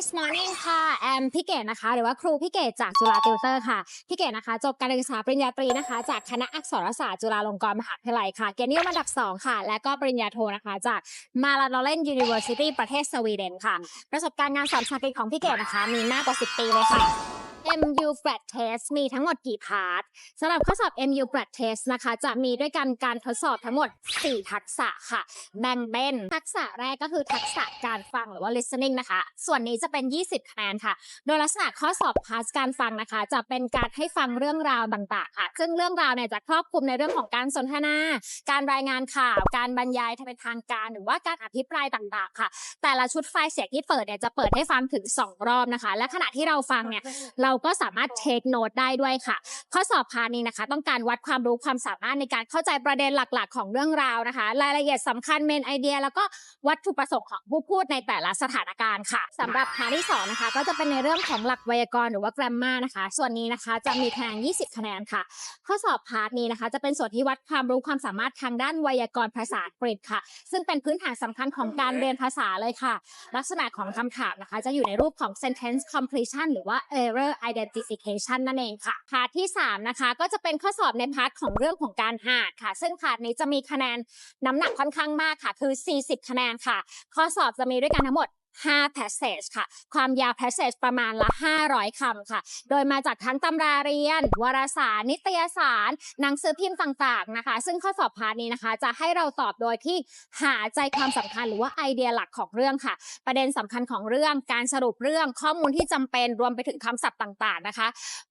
Nice morning ค่ะแอมพี่เกดนะคะ หรือว่าครูพี่เกดจากจุฬาติวเตอร์ค่ะพี่เกดนะคะ จบการศึกษาปริญญาตรีนะคะ จากคณะอักษรศาสตร์จุฬาลงกรณ์มหาวิทยาลัยค่ะ เกียรตินิยมอันดับ 2 ค่ะ และก็ปริญญาโทนะคะ จากมาลาดอเลนยูนิเวอร์ซิตี้ประเทศสวีเดนค่ะ ประสบการณ์งานสอนภาษาอังกฤษของพี่เกดนะคะ มีมากกว่า 10 ปีเลยค่ะ MU Flat Test มีทั้งหมดกี่พาร์ทสำหรับข้อสอบ MU Flat Test นะคะ จะมีด้วยกันการทดสอบทั้งหมด 4 ทักษะค่ะ แบ่งเป็นทักษะแรกก็คือทักษะการฟังหรือว่า listening นะคะ ส่วนนี้จะเป็น 20 คะแนนค่ะ โดยลักษณะข้อสอบพาร์ทการฟังนะคะ จะเป็นการให้ฟังเรื่องราวต่างๆค่ะ ซึ่งเรื่องราวเนี่ยจะครอบคลุมในเรื่องของการสนทนา การรายงานข่าว การบรรยายเป็นทางการหรือว่าการอภิปรายต่างๆค่ะ แต่ละชุดไฟล์เสียงที่เปิดเนี่ยจะเปิดให้ฟังถึง 2 รอบนะคะ และขณะที่เราฟังเนี่ยเราก็สามารถเทคโน e ได้ด้วยค่ะ ข้อสอบพาร์ทนี้นะคะ ต้องการวัดความรู้ความสามารถในการเข้าใจประเด็นหลักๆ ของเรื่องราวนะคะ รายละเอียดสำคัญเมนไอเดีย แล้วก็วัตถุประสงค์ของผู้พูดในแต่ละสถานการณ์ค่ะสำหรับพาร์ทที่สองนะคะก็จะเป็นในเรื่องของหลักไวยากรณ์หรือว่า grammar นะคะ ส่วนนี้นะคะจะมีคะแนน 20 คะแนนค่ะ ข้อสอบพาร์ทนี้นะคะ จะเป็นส่วนที่วัดความรู้ความสามารถทางด้านไวยากรณ์ภาษาอังกฤษค่ะ ซึ่งเป็นพื้นฐานสำคัญของการเรียนภาษาเลยค่ะ ลักษณะของคำถามนะคะ จะอยู่ในรูปของ sentence completion หรือว่า error identification นั่นเองค่ะพาร์ทที่ 3 นะคะ ก็จะเป็นข้อสอบในพาร์ทของเรื่องของการอ่านค่ะ ซึ่งพาร์ทนี้จะมีคะแนนน้ำหนักค่อนข้างมากค่ะ คือ 40 คะแนนค่ะ ข้อสอบจะมีด้วยกันทั้งหมด 5 passage ค่ะ ความยาว passage ประมาณละ 500 คำค่ะ โดยมาจากทั้งตำราเรียน วารสาร นิตยสาร หนังสือพิมพ์ต่างๆนะคะ ซึ่งข้อสอบพาร์ทนี้นะคะ จะให้เราตอบโดยที่หาใจความสำคัญหรือว่าไอเดียหลักของเรื่องค่ะ ประเด็นสำคัญของเรื่อง การสรุปเรื่อง ข้อมูลที่จำเป็น รวมไปถึงคำศัพท์ต่าง ๆ นะคะ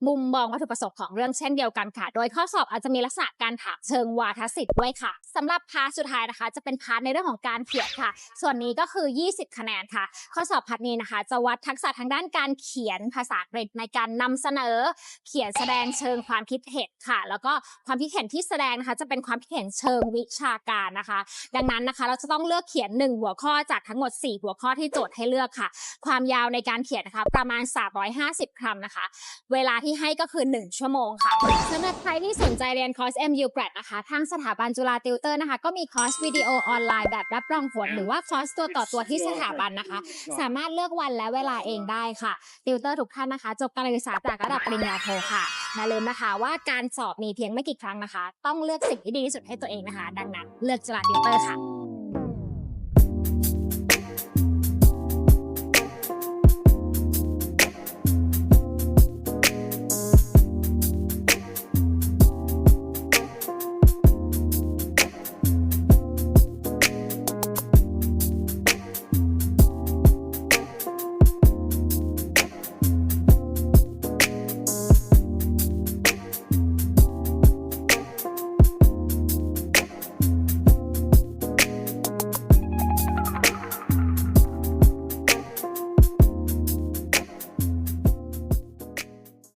มุมมองวัตถุประสงค์ของเรื่องเช่นเดียวกันค่ะ โดยข้อสอบอาจจะมีลักษณะการถามเชิงวาทศิลป์ด้วยค่ะสำหรับพาร์ทสุดท้ายนะคะ จะเป็นพาร์ทในเรื่องของการเขียนค่ะ ส่วนนี้ก็คือ 20 คะแนนค่ะข้อสอบพาร์ทนี้นะคะ จะวัดทักษะทางด้านการเขียนภาษาอังกฤษในการนำเสนอ เขียนแสดงเชิงความคิดเห็นค่ะ แล้วก็ความคิดเห็นที่แสดงนะคะ จะเป็นความคิดเห็นเชิงวิชาการนะคะ ดังนั้นนะคะ เราจะต้องเลือกเขียน 1 หัวข้อจากทั้งหมด 4 หัวข้อที่โจทย์ให้เลือกค่ะ ความยาวในการเขียนนะคะ ประมาณ 350คำนะคะ เวลาที่ให้ก็คือ 1 ชั่วโมงค่ะสำหรับใครที่สนใจเรียนคอร์ส MU Grad นะคะ ทางสถาบันจุฬาติวเตอร์นะคะ ก็มีคอร์สวิดีโอออนไลน์แบบรับรองผลหรือว่าคอร์สตัวต่อตัวที่สถาบันนะคะสามารถเลือกวันและเวลาเองได้ค่ะติวเตอร์ทุกท่านนะคะ จบการศึกษาจากระดับปริญญาโทค่ะอย่าลืมนะคะว่าการสอบมีเพียงไม่กี่ครั้งนะคะ ต้องเลือกสิ่งที่ดีที่สุดให้ตัวเองนะคะ ดังนั้นเลือกจุฬาติวเตอร์ค่ะ